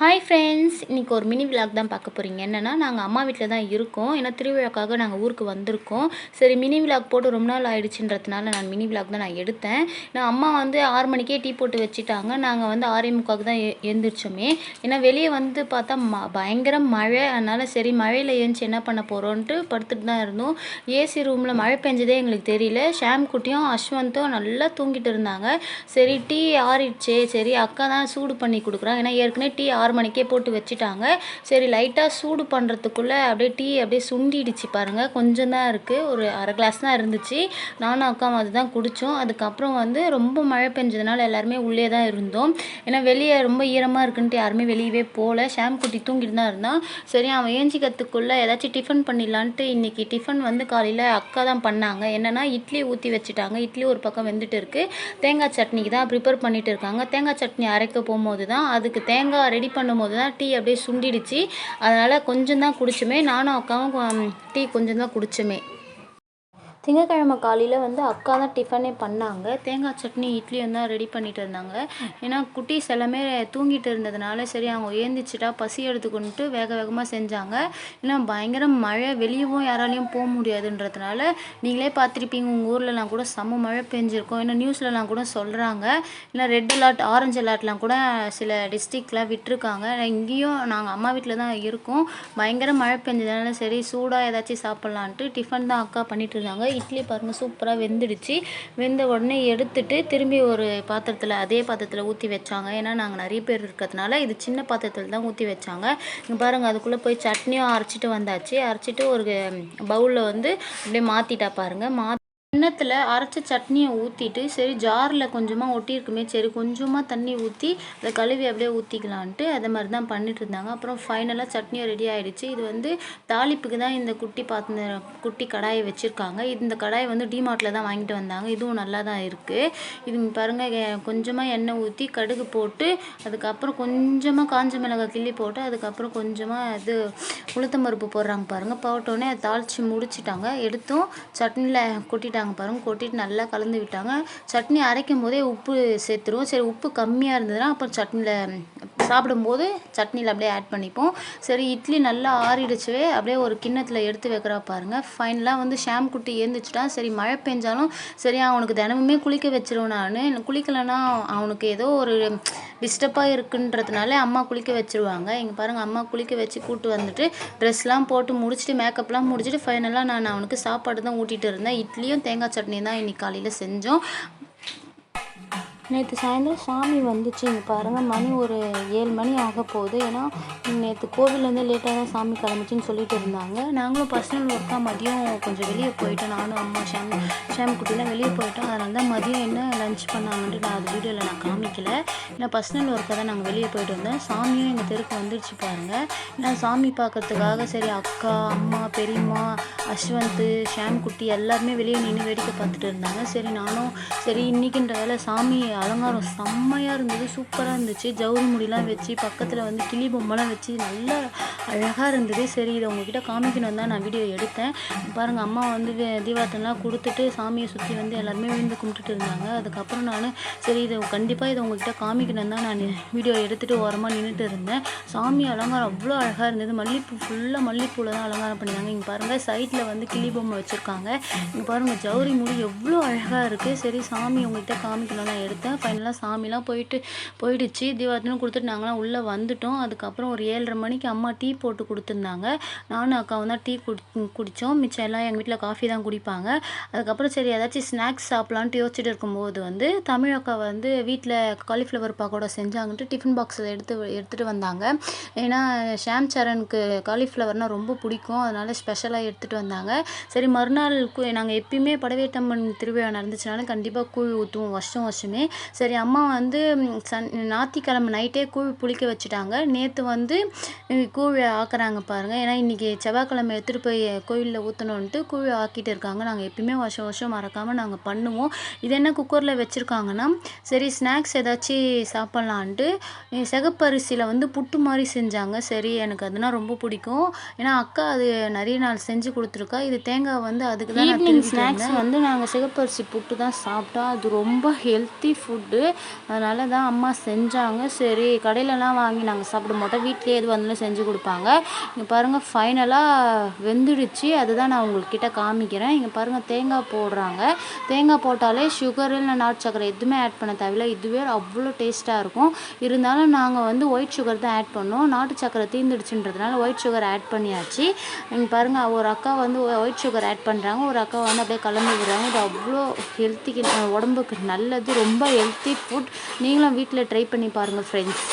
Hi friends இன்றைக்கி ஒரு mini vlog தான் பார்க்க போகிறீங்க என்னென்னா நாங்கள் அம்மா வீட்டில் தான் இருக்கோம். ஏன்னா திருவிழாக்காக நாங்கள் ஊருக்கு வந்திருக்கோம். சரி மினி விலாக் போட்டு ரொம்ப நாள் ஆயிடுச்சுன்றதுனால நான் மினி விலாக் தான் நான் எடுத்தேன். நான் அம்மா வந்து ஆறு மணிக்கே டீ போட்டு வச்சுட்டாங்க. நாங்கள் வந்து ஆறே முக்காவுக்கு தான் எ எழுந்திரிச்சோமே ஏன்னா வெளியே வந்து பார்த்தா ம பயங்கர மழை. அதனால் சரி மழையில் எழுந்துச்சி என்ன பண்ண போகிறோன்ட்டு படுத்துட்டு தான் இருந்தோம். ஏசி ரூமில் மழை பெஞ்சதே எங்களுக்கு தெரியல. ஷாம் குட்டியும் அஸ்வந்தும் நல்லா தூங்கிட்டு இருந்தாங்க. சரி டீ ஆறிடுச்சே. சரி அக்கா தான் சூடு பண்ணி கொடுக்குறாங்க. ஏன்னா ஏற்கனவே டீ ஆறு மணிக்கே போட்டு வச்சுட்டாங்க. சரி லைட்டாக சூடு பண்ணுறதுக்குள்ளே அப்படியே டீ அப்படியே சுண்டிடுச்சு பாருங்கள் கொஞ்சம் தான் இருக்குது ஒரு அரை கிளாஸ் தான் இருந்துச்சு. நானும் அக்காவும் அதுதான் குடித்தோம் அதுக்கப்புறம் வந்து ரொம்ப மழை பெஞ்சதுனால எல்லாருமே உள்ளே தான் இருந்தோம். ஏன்னா வெளியே ரொம்ப ஈரமாக இருக்குன்ட்டு யாருமே வெளியவே போகல ஷாம் குட்டி தூங்கிட்டு தான் இருந்தான். சரி அவன் ஏஞ்சிக்கிறதுக்குள்ளே ஏதாச்சும் டிஃபன் பண்ணிடலான்ட்டு இன்றைக்கி டிஃபன் வந்து காலையில் அக்கா தான் பண்ணாங்க. என்னென்னா இட்லி ஊற்றி வச்சுட்டாங்க. இட்லி ஒரு பக்கம் வெந்துட்டு இருக்குது தேங்காய் சட்னிக்கு தான் ப்ரிப்பேர் பண்ணிட்டு இருக்காங்க. தேங்காய் சட்னி அரைக்க போகும்போது தான் அதுக்கு தேங்காய் ரெடி பண்ணும்போது தான் டீ அப்படியே சுண்டிடுச்சு. அதனால் கொஞ்சம் தான் குடிச்சோமே. நானும் அக்காவும் டீ கொஞ்சம் தான் குடிச்சோமே. திங்கக்கிழமை காலையில் வந்து அக்கா தான் டிஃபனே பண்ணாங்க. தேங்காய் சட்னி இட்லியும் தான் ரெடி பண்ணிட்டு இருந்தாங்க. ஏன்னா குட்டீஸ் எல்லாமே தூங்கிட்டு இருந்ததுனால சரி அவங்க ஏந்திச்சிட்டா பசி எடுத்துக்கொண்டு வேக வேகமாக செஞ்சாங்க. ஏன்னா பயங்கர மழை வெளியவும் யாராலையும் போக முடியாதுன்றதுனால நீங்களே பார்த்துருப்பீங்க உங்கள் ஊர்லலாம் கூட செம்ம மழை பெஞ்சிருக்கும். ஏன்னா நியூஸ்லலாம் கூட சொல்கிறாங்க இல்லை ரெட் அலர்ட் ஆரஞ்சு அலர்ட்லாம் கூட சில டிஸ்ட்ரிக்ட்லாம் விட்டுருக்காங்க. இங்கேயும் நாங்கள் அம்மா வீட்டில் தான் இருக்கோம். பயங்கர மழை பெஞ்சதுனால சரி சூடாக ஏதாச்சும் சாப்பிட்லான்ட்டு டிஃபன் தான் அக்கா பண்ணிட்டு இருந்தாங்க. இட்லி பாருங்கள் சூப்பராக வெந்துடுச்சு. வெந்த உடனே எடுத்துட்டு திரும்பி ஒரு பாத்திரத்தில் அதே பாத்திரத்தில் ஊற்றி வச்சாங்க. ஏன்னா நாங்கள் நிறைய பேர் இருக்கிறதுனால இது சின்ன பாத்திரத்தில் தான் ஊற்றி வச்சாங்க. இங்கே பாருங்கள் அதுக்குள்ளே போய் சட்னியும் அரைச்சிட்டு வந்தாச்சு. அரைச்சிட்டு ஒரு பவுலில் வந்து அப்படியே மாற்றிட்டா பாருங்கள் மா கிண்ணத்தில் அரைச்ச சட்னியை ஊற்றிட்டு சரி ஜாரில் கொஞ்சமாக ஒட்டியிருக்குமே சரி கொஞ்சமாக தண்ணி ஊற்றி அதை கழுவி அப்படியே ஊற்றிக்கலான்ட்டு அதை மாதிரி தான் பண்ணிட்டு இருந்தாங்க. அப்புறம் ஃபைனலாக சட்னியும் ரெடி ஆகிடுச்சு இது வந்து தாளிப்புக்கு தான் இந்த குட்டி பாத்திர குட்டி கடாயை வச்சுருக்காங்க. இந்த கடாயை வந்து டிமார்ட்டில் தான் வாங்கிட்டு வந்தாங்க. இதுவும் நல்லா தான் இருக்குது இது பாருங்கள் கொஞ்சமாக எண்ணெய் ஊற்றி கடுகு போட்டு அதுக்கப்புறம் கொஞ்சமாக காஞ்ச மிளகாய் கிள்ளி போட்டு அதுக்கப்புறம் கொஞ்சமாக இது உளுத்தம்பருப்பு போடுறாங்க பாருங்கள் போட்டோடனே அதை தாளித்து முடிச்சிட்டாங்க. எடுத்தும் சட்னியில் கொட்டிட்டாங்க. கொட்டிட்டாங்க பாருங்கள் கொட்டிட்டு நல்லா கலந்து விட்டாங்க. சட்னி அரைக்கும் போதே உப்பு சேர்த்துருவோம். சரி உப்பு கம்மியாக இருந்ததுன்னா அப்புறம் சட்னியில் சாப்பிடும்போது சட்னியில் அப்படியே ஆட் பண்ணிப்போம். சரி இட்லி நல்லா ஆறிடுச்சுவே அப்படியே ஒரு கிண்ணத்தில் எடுத்து வைக்கிறா பாருங்கள் ஃபைனலாக வந்து ஷாம் குட்டி ஏந்துச்சுட்டான் சரி மழை பெஞ்சாலும் சரி அவனுக்கு தினமுமே குளிக்க வச்சிருவேன் நான். குளிக்கலைன்னா அவனுக்கு ஏதோ ஒரு டிஸ்டர்பாக இருக்குன்றதுனால அம்மா குளிக்க வச்சுருவாங்க. இங்கே பாருங்கள் அம்மா குளிக்க வச்சு கூட்டு வந்துட்டு ட்ரெஸ்லாம் போட்டு முடிச்சுட்டு மேக்கப்லாம் முடிச்சுட்டு ஃபைனலாக நான் அவனுக்கு சாப்பாடு தான் ஊட்டிகிட்டு இருந்தேன். இட்லியும் தேங்காய் சட்னி தான் இன்றைக்கி காலையில் செஞ்சோம். நேற்று சாயந்தரம் சாமி வந்துச்சு இங்கே பாருங்கள் மணி ஒரு ஏழு மணி ஆக போகுது ஏன்னா நேற்று கோவிலேருந்து லேட்டாக தான் சாமி கிளம்பிச்சின்னு சொல்லிட்டு இருந்தாங்க. நாங்களும் பர்சனல் ஒர்க்காக மதியம் கொஞ்சம் வெளியே போயிட்டோம். நானும் அம்மா ஷாம் ஷாம் குட்டிலாம் வெளியே போயிட்டோம். அதனால தான் மதியம் என்ன லஞ்ச் பண்ணாங்கன்ட்டு நான் அது வீடியோவில் நான் காமிக்கல. ஏன்னா பர்சனல் ஒர்க்காக தான் நாங்கள் வெளியே போயிட்டு வந்தோம். சாமியும் எங்கள் தெருக்கு வந்துருச்சு பாருங்கள் நான் சாமி பார்க்கறதுக்காக சரி அக்கா அம்மா பெரியம்மா அஸ்வந்த் ஷாம் குட்டி எல்லாருமே வெளியே நின்று வேடிக்கை பார்த்துட்டு இருந்தாங்க. சரி நானும் சரி இன்றைக்கின்ற வேலை சாமி அலங்காரம் செம்மையாக இருந்தது. சூப்பராக இருந்துச்சு. ஜவுரி முடிலாம் வச்சு பக்கத்தில் வந்து கிளி பொம்மைலாம் வச்சு நல்லா அழகாக இருந்தது. சரி இதை உங்ககிட்ட காமிக்கணும் தான் நான் வீடியோ எடுத்தேன். பாருங்கள் அம்மா வந்து தீபாத்தெல்லாம் கொடுத்துட்டு சாமியை சுற்றி வந்து எல்லாருமே விழுந்து கும்பிட்டுட்டு இருந்தாங்க. அதுக்கப்புறம் நான் சரி இதை கண்டிப்பாக இதை உங்ககிட்ட காமிக்கணும் தான் நான் வீடியோ எடுத்துகிட்டு ஓரமாக நின்றுட்டு இருந்தேன். சாமி அலங்காரம் அவ்வளோ அழகாக இருந்தது. மல்லிப்பூ ஃபுல்லாக மல்லிப்பூவில் தான் அலங்காரம் பண்ணியிருந்தாங்க. இங்கே பாருங்கள் சைட்டில் வந்து கிளி பொம்மை வச்சுருக்காங்க. இங்கே பாருங்கள் ஜவுரி முடி எவ்வளோ அழகாக இருக்குது சரி சாமி உங்ககிட்ட காமிக்கணும் நான் எடுத்தேன். ஃபைனலாக சாமிலாம் போயிட்டு போயிடுச்சு. தீபாவளின்னு கொடுத்துட்டு நாங்களாம் உள்ளே வந்துட்டோம். அதுக்கப்புறம் ஒரு ஒரு ஏழரை மணிக்கு அம்மா டீ போட்டு கொடுத்துருந்தாங்க. நானும் அக்காவும் தான் டீ குடி குடித்தோம் மிச்சம் எல்லாம் எங்கள் வீட்டில் காஃபி தான் குடிப்பாங்க. அதுக்கப்புறம் சரி ஏதாச்சும் ஸ்நாக்ஸ் சாப்பிட்லான்ட்டு யோசிச்சுட்டு இருக்கும்போது வந்து தமிழ் அக்கா வந்து வீட்டில் காலிஃப்ளவர் பாக்கோட செஞ்சாங்கன்ட்டு டிஃபன் பாக்ஸில் எடுத்து எடுத்துகிட்டு வந்தாங்க. ஏன்னா ஷாம் சரனுக்கு காலிஃப்ளவர்னால் ரொம்ப பிடிக்கும். அதனால் ஸ்பெஷலாக எடுத்துகிட்டு வந்தாங்க. சரி மறுநாள் நாங்கள் எப்பயுமே படவேட்டம்மன் திருவிழா நடந்துச்சுனாலும் கண்டிப்பாக கூழ் ஊற்றுவோம் வருஷம் வருஷமே. சரி அம்மா வந்து சன் ஞாத்திக்கிழமை நைட்டே கூழ் புளிக்க வச்சுட்டாங்க. நேற்று வந்து கூழ் ஆக்குறாங்க பாருங்கள் ஏன்னா இன்றைக்கி செவ்வாய்க்கிழமை எடுத்துகிட்டு போய் கோயிலில் ஊற்றணுன்ட்டு கூழ் ஆக்கிட்டு இருக்காங்க. நாங்கள் எப்பயுமே வருஷம் வருஷம் மறக்காமல் நாங்கள் பண்ணுவோம். இது என்ன குக்கரில் வச்சுருக்காங்கன்னா சரி ஸ்நாக்ஸ் ஏதாச்சும் சாப்பிட்லான்ட்டு சிகப்பரிசியில் வந்து புட்டு மாதிரி செஞ்சாங்க. சரி எனக்கு அதுனா ரொம்ப பிடிக்கும். ஏன்னா அக்கா அது நிறைய நாள் செஞ்சு கொடுத்துருக்கா. இது தேங்காய் வந்து அதுக்கு தான் ஈவினிங் ஸ்நாக்ஸ் வந்து நாங்கள் சிகப்பரிசி புட்டு தான் சாப்பிட்டா அது ரொம்ப ஹெல்த்தி ஃபுட் ஃபுட்டு அதனால தான் அம்மா செஞ்சாங்க. சரி கடையிலலாம் வாங்கி நாங்கள் சாப்பிட மாட்டோம். வீட்டிலே எது வந்தாலும் செஞ்சு கொடுப்பாங்க. இங்கே பாருங்கள் ஃபைனலாக வெந்துடுச்சு. அதுதான் நான் உங்கள்கிட்ட காமிக்கிறேன். இங்கே பாருங்கள் தேங்காய் போடுறாங்க. தேங்காய் போட்டாலே சுகர் இல்லை நாட்டு சக்கரை எதுவுமே ஆட் பண்ண தேவையில்ல. இதுவே அவ்வளோ டேஸ்ட்டாக இருக்கும். இருந்தாலும் நாங்கள் வந்து ஒயிட் சுகர் தான் ஆட் பண்ணோம். நாட்டு சக்கரை தீர்ந்துடுச்சுன்றதுனால ஒயிட் சுகர் ஆட் பண்ணியாச்சு. இங்கே பாருங்கள் ஒரு அக்கா வந்து ஒயிட் சுகர் ஆட் பண்ணுறாங்க ஒரு அக்கா வந்து அப்படியே கலந்து விடுறாங்க. இது அவ்வளோ ஹெல்த்திக்கு உடம்புக்கு நல்லது. ரொம்ப ஹெல்த்தி ஃபுட் நீங்களும் வீட்டில் ட்ரை பண்ணி பாருங்கள் ஃப்ரெண்ட்ஸ்